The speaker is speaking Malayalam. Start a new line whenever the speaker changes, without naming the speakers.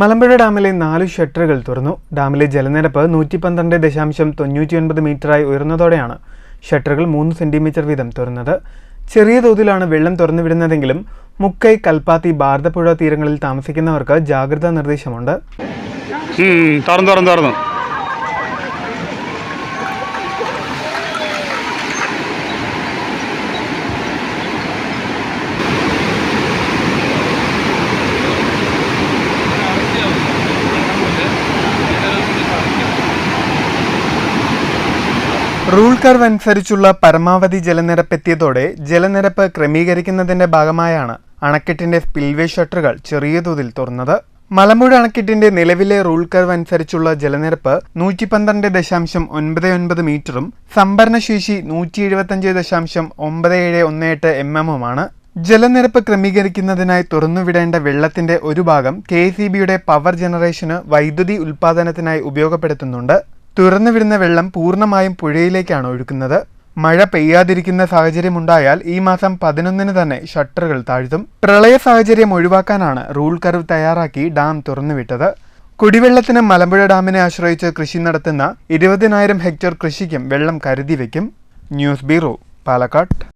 മലമ്പുഴ ഡാമിലെ നാല് ഷട്ടറുകൾ തുറന്നു. ഡാമിലെ ജലനിരപ്പ് നൂറ്റി പന്ത്രണ്ട് ദശാംശം തൊണ്ണൂറ്റി ഒൻപത് മീറ്ററായി ഉയർന്നതോടെയാണ് ഷട്ടറുകൾ മൂന്ന് സെന്റിമീറ്റർ വീതം തുറന്നത്. ചെറിയ തോതിലാണ് വെള്ളം തുറന്നുവിടുന്നതെങ്കിലും മുക്കൈ കൽപ്പാത്തി ഭാരതപ്പുഴ തീരങ്ങളിൽ താമസിക്കുന്നവർക്ക് ജാഗ്രതാ നിർദ്ദേശമുണ്ട്.
തുറന്നു തുറന്നു തുറന്നു.
റൂൾ കർവ് അനുസരിച്ചുള്ള പരമാവധി ജലനിരപ്പ് എത്തിയതോടെ ജലനിരപ്പ് ക്രമീകരിക്കുന്നതിന്റെ ഭാഗമായാണ് അണക്കെട്ടിന്റെ സ്പിൽവേ ഷട്ടറുകൾ ചെറിയ തോതിൽ തുറന്നത്. മലമ്പുഴ അണക്കെട്ടിന്റെ നിലവിലെ റൂൾ കർവ് അനുസരിച്ചുള്ള ജലനിരപ്പ് നൂറ്റി പന്ത്രണ്ട് ദശാംശം ഒൻപത് ഒൻപത് മീറ്ററും സംഭരണശേഷി നൂറ്റി എഴുപത്തഞ്ച് ദശാംശം ഒമ്പത് ഏഴ് ഒന്ന് എട്ട് എം എമ്മുമാണ്. ജലനിരപ്പ് ക്രമീകരിക്കുന്നതിനായി തുറന്നുവിടേണ്ട വെള്ളത്തിന്റെ ഒരു ഭാഗം കെ സി ബിയുടെ പവർ ജനറേഷന് വൈദ്യുതി ഉൽപാദനത്തിനായി ഉപയോഗപ്പെടുത്തുന്നുണ്ട്. തുറന്നുവിടുന്ന വെള്ളം പൂർണമായും പുഴയിലേക്കാണ് ഒഴുക്കുന്നത്. മഴ പെയ്യാതിരിക്കുന്ന സാഹചര്യമുണ്ടായാൽ ഈ മാസം പതിനൊന്നിന് തന്നെ ഷട്ടറുകൾ താഴ്ത്തും. പ്രളയ സാഹചര്യം ഒഴിവാക്കാനാണ് റൂൾ കർവ് തയ്യാറാക്കി ഡാം തുറന്നുവിട്ടത്. കുടിവെള്ളത്തിന് മലമ്പുഴ ഡാമിനെ ആശ്രയിച്ച് കൃഷി നടത്തുന്ന ഇരുപതിനായിരം ഹെക്ടർ കൃഷിക്കും വെള്ളം കരുതി വയ്ക്കും ന്യൂസ് ബ്യൂറോ പാലക്കാട്.